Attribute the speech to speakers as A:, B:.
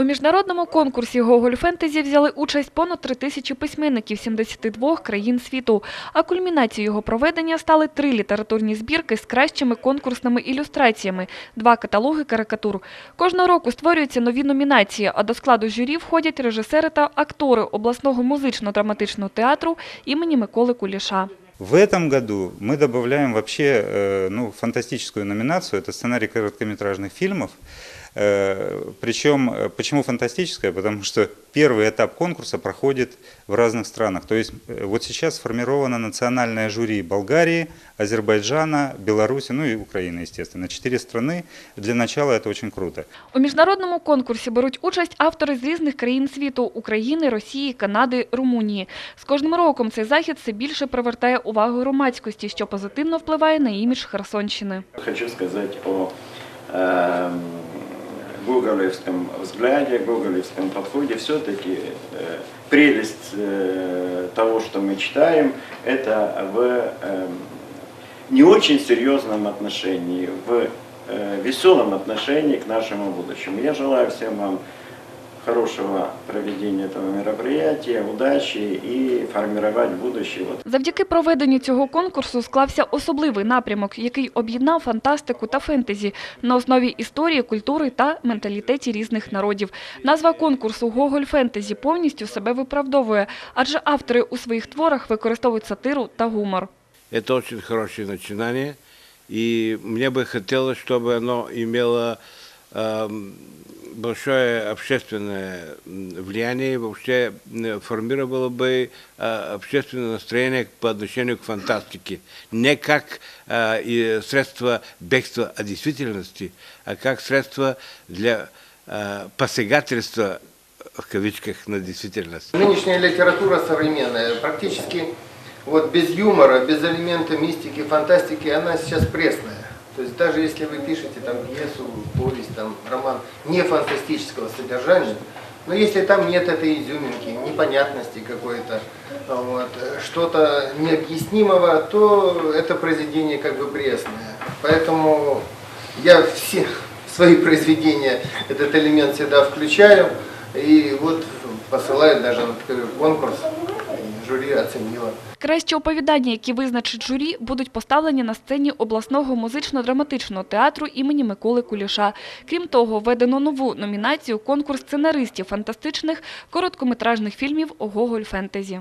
A: У міжнародному конкурсі Гоголь Фентезі взяли участь понад три тисячі письменників 72 країн світу. А кульмінацією його проведення стали три літературні збірки з кращими конкурсними ілюстраціями, два каталоги карикатур. Кожного року створюються нові номінації, а до складу журі входять режисери та актори обласного музично-драматичного театру імені Миколи Куліша.
B: В этом году мы добавляем вообще э, ну, фантастическую номинацию, это сценарий короткометражных фильмов. Э, Причем, э, почему фантастическая? Потому что первый этап конкурса проходит в разных странах. То есть э, вот сейчас сформировано национальное жюри Болгарии, Азербайджана, Беларуси, ну и Украины, естественно. Четыре страны. Для начала это очень круто.
A: У міжнародному конкурсі беруть участь автори з різних країн світу – України, Росії, Канади, Румунії. З кожним роком цей захід все більше привертає увагу громадськості, що позитивно впливає на імідж Херсонщини.
C: Хочу сказать о э, гоголевском взгляде, гоголевском подходе. Все-таки э, прелесть э, того, что мы читаем, это в э, не очень серьезном отношении, в э, веселом отношении к нашему будущему. Я желаю всем вам хорошего проведения этого мероприятия, удачи и формировать будущее вот
A: Завдяки проведенню цього конкурсу склався особливий напрямок, який об'єднав фантастику та фентезі на основі історії, культури та менталітеті різних народів. Назва конкурсу «Гоголь фентезі» повністю себе виправдовує, адже автори у своїх творах використовують сатиру та гумор.
D: Это очень хорошее начинание, и мне бы хотелось, чтобы оно имело эм, большое общественное м, влияние, вообще м, формировало бы э, общественное настроение по отношению к фантастике. Не как э, и средство бегства от действительности, а как средство для э, посягательства в кавычках на действительность.
E: Нынешняя литература современная, практически вот без юмора, без элемента мистики, фантастики, она сейчас пресная. То есть даже если вы пишете там пьесу, повесть, там, роман не фантастического содержания, но если там нет этой изюминки, непонятности какой-то, вот, что-то необъяснимого, то это произведение как бы пресное. Поэтому я все свои произведения этот элемент всегда включаю и вот посылаю даже на конкурс, и жюри оценило.
A: Кращі оповідання, які визначить журі, будуть поставлені на сцені обласного музично-драматичного театру імені Миколи Куліша. Крім того, введено нову номінацію – конкурс сценаристів фантастичних короткометражних фільмів «Гоголь фентезі».